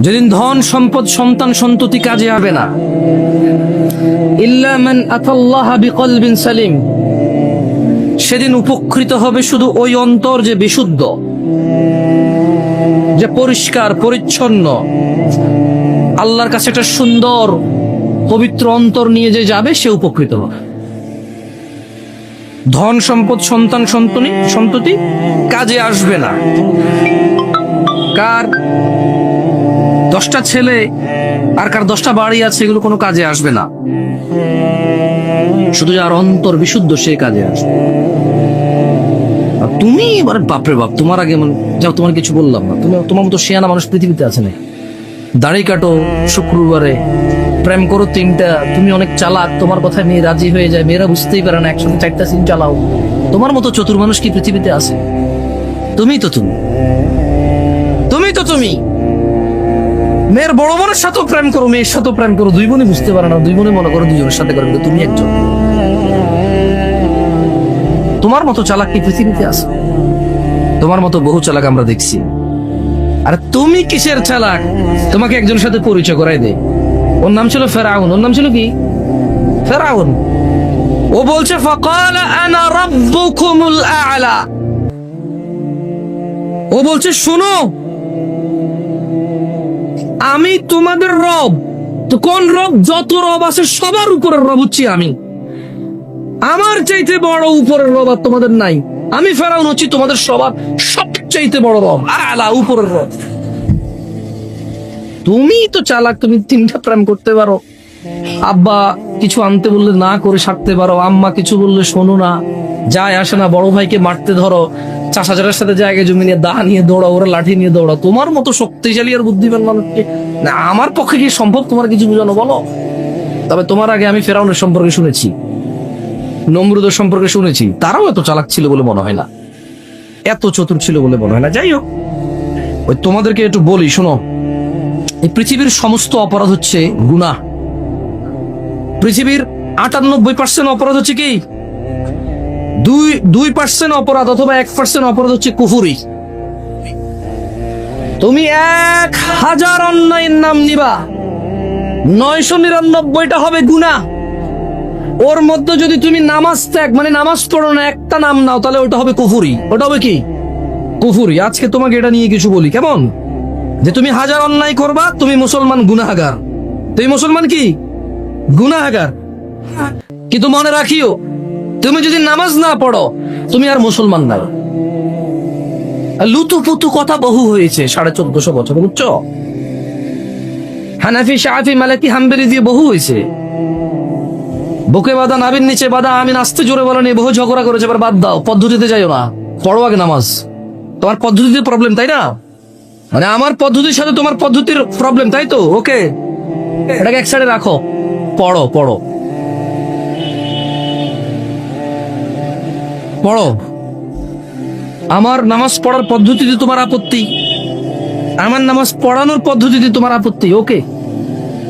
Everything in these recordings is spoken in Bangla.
যেদিন ধন, সম্পদ, সন্তান সন্ততি কাজে হবে না। সালিম। সেদিন উপকৃত হবে শুধু ওই অন্তর যে বিশুদ্ধ, যে পরিষ্কার, পরিচ্ছন্ন। আল্লাহর কাছে একটা সুন্দর, পবিত্র অন্তর নিয়ে যে যাবে, সে উপকৃত হবে। ধন, সম্পদ, সন্তান সন্তনি, সন্ততি কাজে আসবে না। কার? দশটা ছেলে আর কার দশটা বাড়ি আছে, এগুলো কোনো কাজে আসবে না। শুধু যার অন্তর বিশুদ্ধ, সে কাজে আসবে। তুমি এবারে বাপরে বাপ, তোমার আগে মানে যাও, তোমার কিছু বললাম না। তুমি তোমার মতো শেয়ানা মানুষ পৃথিবীতে আছে না দাড়ি কাটো, শুক্রবারে, প্রেম করো তিনটা, তুমি অনেক চালাক, তোমার কথায় মেয়ে রাজি হয়ে যায়, মেয়েরা বুঝতেই পারে না, একসাথে চারটা সিন চালাও। তোমার মতো চতুর মানুষ কি পৃথিবীতে আছে? তুমি তো তুমি। তুমি তো তুমি। মেয়ের বড় বোনের সাথেও প্রেম করো, মেয়ের সাথেও প্রেম করো, দুই বোনই বুঝতে পারে না, দুই বোনই মনে করো দুজনের সাথে করো তুমি একজন। তোমার মতো চালাক কি পৃথিবীতে আছে? তোমার মতো বহু চালাক আমরা দেখছি। আর তুমি কিসের চালাক? তোমাকে একজনের সাথে পরিচয় করাই দে। ওর নাম ছিল ফেরাউন। ওর নাম ছিল কি? ফেরাউন। ও বলছে, ফকাল আনা রাব্বুকুমুল আ'লা। ও বলছে, শোনো আমি তোমাদের রব। তো কোন রব? যত রব আছে, সবার উপরের রব হচ্ছি আমি। আমার চাইতে বড় উপরের রব আর তোমাদের নাই। আমি ফেরাউন হচ্ছি তোমাদের সবার সবচাইতে বড় রব, আলা উপরের রব। তুমি তো চালাক, তুমি তিনটা প্রেম করতে পারো। আব্বা, কিছু আনতে বললে না করে সারতে পারো। আম্মা, কিছু বললে শোনো না। যায় আসে না, বড় ভাইকে মারতে ধরো। চাষাচারের সাথে জায়গায় জমি নিয়ে দা নিয়ে দৌড়াও, ওরা লাঠি নিয়ে দৌড়াও, তোমার মতো শক্তিশালী আর বুদ্ধিমান মানুষকে না, আমার পক্ষে কি সম্ভব তোমার কিছু বোঝানো বলো? তবে তোমার আগে আমি ফেরাউনের সম্পর্কে শুনেছি, নমরুদের সম্পর্কে শুনেছি, তারাও এত চালাক ছিল বলে মনে হয় না, এত চতুর ছিল বলে মনে হয় না। যাই হোক, ওই তোমাদেরকে একটু বলি, শোনো, এই পৃথিবীর সমস্ত অপরাধ হচ্ছে গুনাহ। পৃথিবীর আটানব্বই পার্সেন্ট অপরাধ হচ্ছে কি? দুই দুই পার্সেন্ট অপরাধ অথবা এক পার্সেন্ট অপরাধ হচ্ছে কুফুরি। তুমি এক হাজার অন্যায়ের নাম নিবা। নয়শো নিরানব্বইটা হবে গুনাহ। ওর মধ্যে যদি তুমি নামাজ ত্যাগ মানে নামাজ পড়ো না, একটা নাম নাও, তাহলে ওটা হবে কুফুরি। ওটা হবে কি? কুফুরি। আজকে তোমাকে এটা নিয়ে কিছু বলি। কেমন? যে তুমি হাজার অন্যায় করবা, তুমি মুসলমান গুনাহাগার। তুমি মুসলমান কি? গুনাহাগার। কিন্তু মনে রাখিও তুমি যদি নামাজ না পড়ো, তুমি আর মুসলমান না। লুতু পুতু কথা বহু হয়েছে, সাড়ে চোদ্দশো বছর, বুঝছ? হানাফি শাহি মালাকি, হাম্বেলি দিয়ে বহু হয়েছে। বুকে বাদা নাবির নিচে বাদা আমি নাচতে জোরে বলো নি বহু ঝগড়া করেছে, এবার বাদ দাও, পদ্ধতিতে যাইও না। পড়ো আগে নামাজ। তোমার পদ্ধতিতে প্রবলেম তাই না? মানে আমার পদ্ধতির সাথে তোমার পদ্ধতির প্রবলেম তাই তো? ওকে এটাকে এক সাইডে রাখো। পড়ো পড়ো। পড়ো। আমার নামাজ পড়ার পদ্ধতিতে তোমার আপত্তি। আমার নামাজ পড়ানোর পদ্ধতিতে তোমার আপত্তি, ওকে?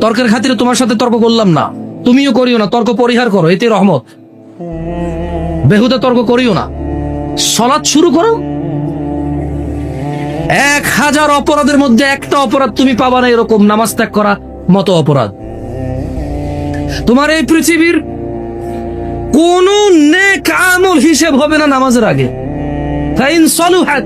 তর্কের খাতিরে তোমার সাথে তর্ক করলাম না। তুমিও করিও না, তর্ক পরিহার করো, এতে রহমত। বেহুদা তর্ক করিও না। সলাৎ শুরু করো। এক হাজার অপরাধের মধ্যে একটা অপরাধ তুমি পাবা না এরকম নামাজ ত্যাগ করা মতো অপরাধ। তোমার এই পৃথিবীর কোন আমল হিসেব হবে না নামাজের আগে।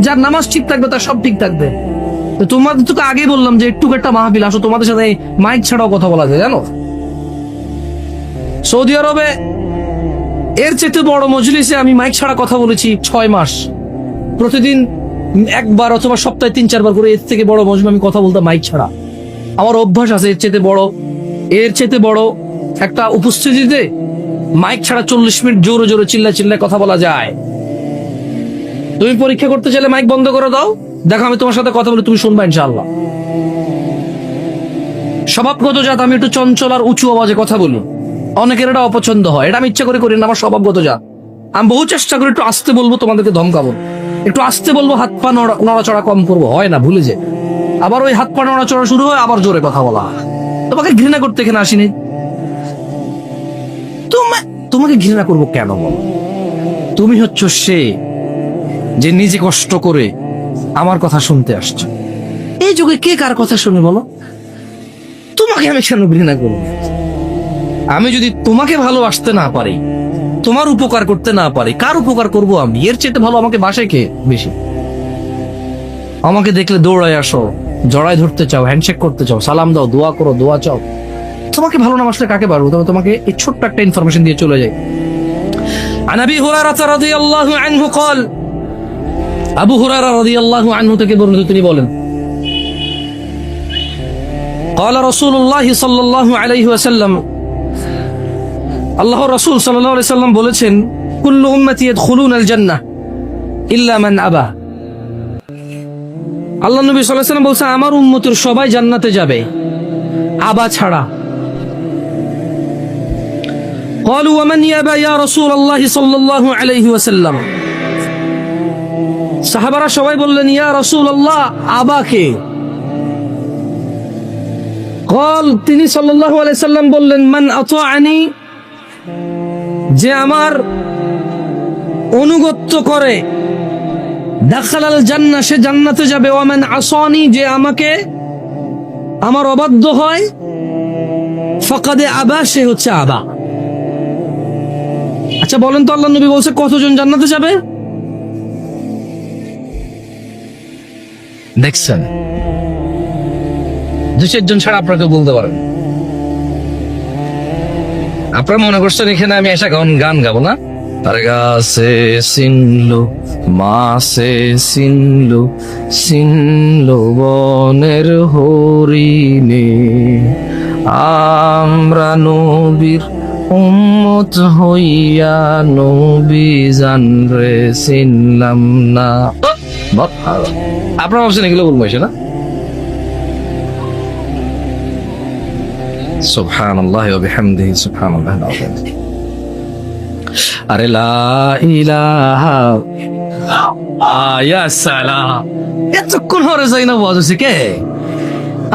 যার নামাজ ঠিক থাকবে, তার সব ঠিক থাকবে। তোমাদের তো আগে বললাম যে একটু একটা মাহফিল, আসো, তোমাদের সাথে মাইক ছাড়াও কথা বলা যায়, জানো? সৌদি আরবে এর চেয়ে বড় মজলিসে আমি মাইক ছাড়া কথা বলেছি ছয় মাস। প্রতিদিন একবার অথবা সপ্তাহে তিন, চারবার করে এর থেকে বড় মজমে আমি কথা বলতাম মাইক ছাড়া। আমার অভ্যাস আছে এর চেয়ে বড়। এর চেয়ে বড় একটা উপস্থিতিতে মাইক ছাড়া চল্লিশ মিনিট জোরে জোরে চিল্লা চিল্লায় কথা বলা যায়। তুমি পরীক্ষা করতে চাইলে মাইক বন্ধ করে দাও। দেখো, আমি তোমার সাথে কথা বলে, তুমি শুনবা ইনশাআল্লাহ। স্বভাবগত জাত আমি একটু চঞ্চল আর উঁচু আওয়াজে কথা বলি। অনেকের এটা অপছন্দ হয়। এটা আমি ইচ্ছা করে করি না, আমার স্বভাবগত জাত আমি বহু চেষ্টা করি একটু আসতে বলব, তোমাদেরকে ধমকাবো। একটু আসতে বলব, হাত পা নড়া- নড়াচড়া কম করব, হয় না, ভুলে যে। আবার ওই হাত পা নড়াচড়া শুরু হয়, আবার জোরে কথা বলা তোমাকে ঘৃণা করতে এখানে আসিনি। তোমাকে ঘৃণা করব কেন বলো? তুমি হচ্ছ সে যে নিজে কষ্ট করে আমার কথা শুনতে আসছো। এই যুগে কে কার কথা শুনে বলো? তোমাকে আমি কেন ঘৃণা করব? আমি যদি তোমাকে ভালোবাসতে না পারি, তোমার উপকার করতে না পারি, কার উপকার করব আমি? এর চেয়ে ভালো আমাকে বাসে কে বেশি? আমাকে দেখলে দৌড়ায় আসো জড়াই ধরতে চাও হ্যান্ডশেক করতে চাও, সালাম দাও, দোয়া করো, দোয়া চাও। তোমাকে ভালো না বাসলে কাকে পারবো তবে তোমাকে এই ছোট্ট একটা ইনফরমেশন দিয়ে চলে যাই عن ابي هريره رضي الله عنه قال আবু হুরায়রা রাদিয়াল্লাহু আনহু থেকে বর্ণিত তিনি বলেন قال رسول الله صلى الله عليه وسلم আল্লাহ রাসূল সাল্লাল্লাহু আলাইহি সাল্লাম বলেছেন কুল্লু উম্মতি ইয়াদখুলুনা আল জান্নাহ ইল্লা মান আবা আল্লাহ নবী সাল্লাল্লাহু আলাইহি সাল্লাম বলছেন আমার উম্মতের সবাই জান্নাতে যাবে আবা ছাড়া قالوا ومن يابى يا رسول الله صلى الله عليه وسلم সাহাবারা সবাই বললেন ইয়া রসুল আল্লাহ আবাকে কল তিনি সাল্লাল্লাহু আলাইহি সাল্লাম বললেন মান আতাআনি যে আমার অনুগত্য করে দাখালাল জান্নাহ সে জান্নাতে যাবে ওয়ামান আসানি যে আমাকে আমার অবাধ্য হয় ফাকাদে আবা সে হচ্ছে আবা আচ্ছা বলেন তো আল্লাহ নবী বলছে কতজন জান্নাতে যাবে? দেখছেন? দু চারজন ছাড়া আপনাকে বলতে পারেন। আপনারা মনে করছেন এখানে আমি এসে গান গান গাবো না? তার গাছে সিনলো মাসে সিনলো সিনলো বনের হরিণে। আমরা নবীর উম্মত হইয়া নবী জানরে চিনলাম না। আপনারা ভাবছেন এগুলো বলব না? সুবহান আল্লাহ বিহামদিহি সুবহান আল্লাহ আরে লা ইলাহা আয়া সালাম। এতক্ষণ হরে যাই না বাজ হচ্ছে কে?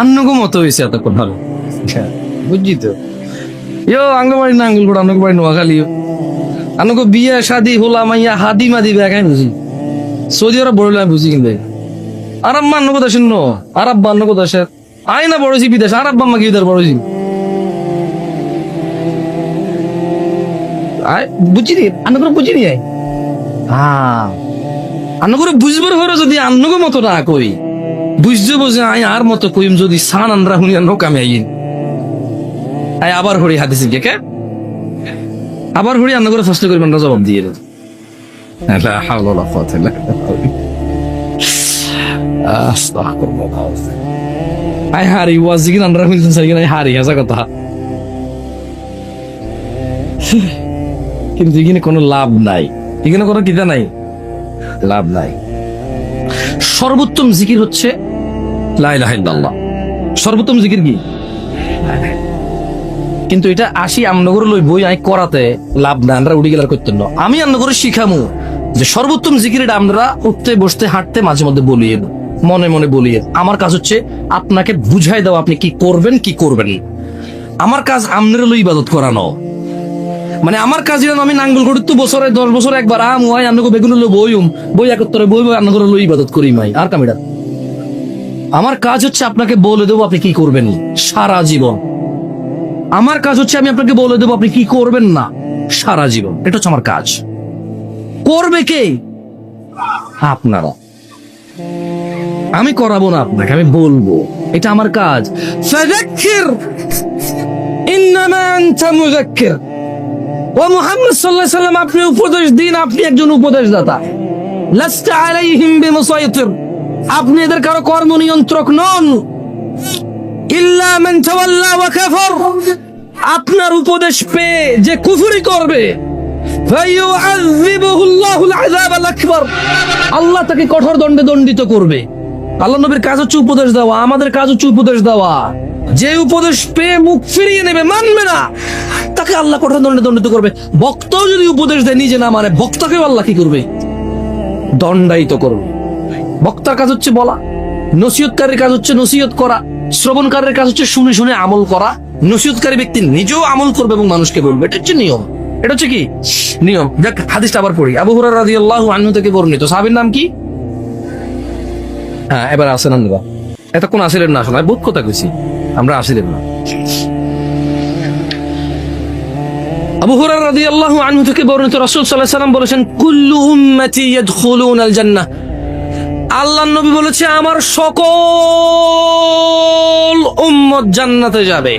আন্নগো মতো হয়েছে এতক্ষণ হরে। বুঝছি তো? ইয়ো আঙ্গবাড়ি না আঙ্গুল করে আঙ্গবাড়ি নোয়াখালী আনগো বিয়ে শাদি হোলা মাইয়া হাদি মাদি বেগাই বুঝি। সৌদি আরব বড় আমি বুঝি কিন্তু। আরব মা আন্নগো দেশের নো আরব বা আন্নগো দেশের। আই না বড়ছি বিদেশ আরব বাম্মা কি বিদার বড়ছি আয় বুঝিনি আন্ন করে বুঝিনি আয়। হ্যাঁ। আন্ন করে বুঝবার হরে যদি আন্নগো মতো না কই বুঝতে বুঝে আই আর মতো কইম যদি সান আন্দ্রা হুনি আন্ন কামে আইন। আয় আবার হরি হাদিস কে? আবার হরি আন্ন করে করবেন, না জবাব দিয়ে দেন আই হারি হারি কথা। কিন্তু এখানে কোনো লাভ নাই। এখানে কোনো কিতা নাই? লাভ নাই। সর্বোত্তম জিকির হচ্ছে লা ইলাহা ইল্লাল্লাহ। সর্বোত্তম জিকির কি? কিন্তু এটা আসি আমনগর লই বই আই করাতে লাভ না আমরা উড়ি গেলার করতেন আমি আমনগরে শিখামু যে সর্বোত্তম জিকির এটা আমরা উঠতে, বসতে, হাঁটতে মাঝে মধ্যে বলিয়ে মনে মনে বলিয়ে আমার কাজ হচ্ছে আপনাকে বুঝাই দেওয়া, আপনি কি করবেন কি করবেন আমার কাজ আমনের লই ইবাদত করানো। মানে আমার কাজ যেন আমি নাঙ্গল করি তো বছরে, দশ বছর একবার আম, ওয়াই আন্নগো বেগুন লো বইম বই একত্তরে বই বই আন্নগর লো ইবাদত করি মাই। আর কামিডা আমার কাজ হচ্ছে আপনাকে বলে দেবো, আপনি কি করবেন সারা জীবন। আমার কাজ হচ্ছে আমি আপনাকে বলে দেবো, আপনি কি করবেন না? সারা জীবন। এটা হচ্ছে আমার কাজ। করবে কে? আপনারা। আমি করাবো না আপনাকে, আমি বলব। এটা আমার কাজ। ফাযাক্কির। ইন্নামা আনতা ও মুহাম্মদ সাল্লাল্লাহু সাল্লাম, আপনি উপদেশ দিন, আপনি একজন উপদেশদাতা। লাস্তা আলাইহিম বিমুসাইতির। আপনি এদের কারও কর্ম নিয়ন্ত্রক নন। ইল্লা মান তাওয়াল্লা আপনার উপদেশ পেয়ে যে কুফরি করবে। আল্লাহ তাকে কঠোর দণ্ডে দণ্ডিত করবে। আল্লাহ নবীর কাজ হচ্ছে উপদেশ দেওয়া, আমাদের কাজ হচ্ছে উপদেশ দেওয়া। যে উপদেশ পেয়ে মুখ ফিরিয়ে নেবে, মানবে না, তাকে আল্লাহ কঠোর দণ্ডে দণ্ডিত করবে। বক্তাও যদি উপদেশ দেয়, নিজে না মানে বক্তাকেও আল্লাহ কি করবে? দণ্ডায়িত করবে। বক্তার কাজ হচ্ছে বলা, নসিহতকারীর কাজ হচ্ছে নসিহত করা, শ্রবণকারের কাজ হচ্ছে শুনে শুনে আমল করা। নসিহতকারী ব্যক্তি নিজেও আমল করবে এবং মানুষকে বলবে। এটা হচ্ছে নিয়ম। এটা হচ্ছে কি? নিয়ম। দেখ হাদিসটা আবার পড়ি। আবু হুরায়রা রাদিয়াল্লাহু আনহু থেকে বর্ণিত। সাহাবীর নাম কি? হ্যাঁ এবার আসেন আনবা এটা কোন আসিলেন না শোনায় বোধ কথা কইছি। আমরা আসিলেন না। আবু হুরায়রা রাদিয়াল্লাহু আনহু থেকে বর্ণিত রাসূল আলাইহি সাল্লাম বলেছেন, কুল্লু উম্মতি ইয়াদখুলুনাল জান্নাহ। আল্লাহর নবী বলেছে আমার সকল উম্মত জান্নাতে যাবে।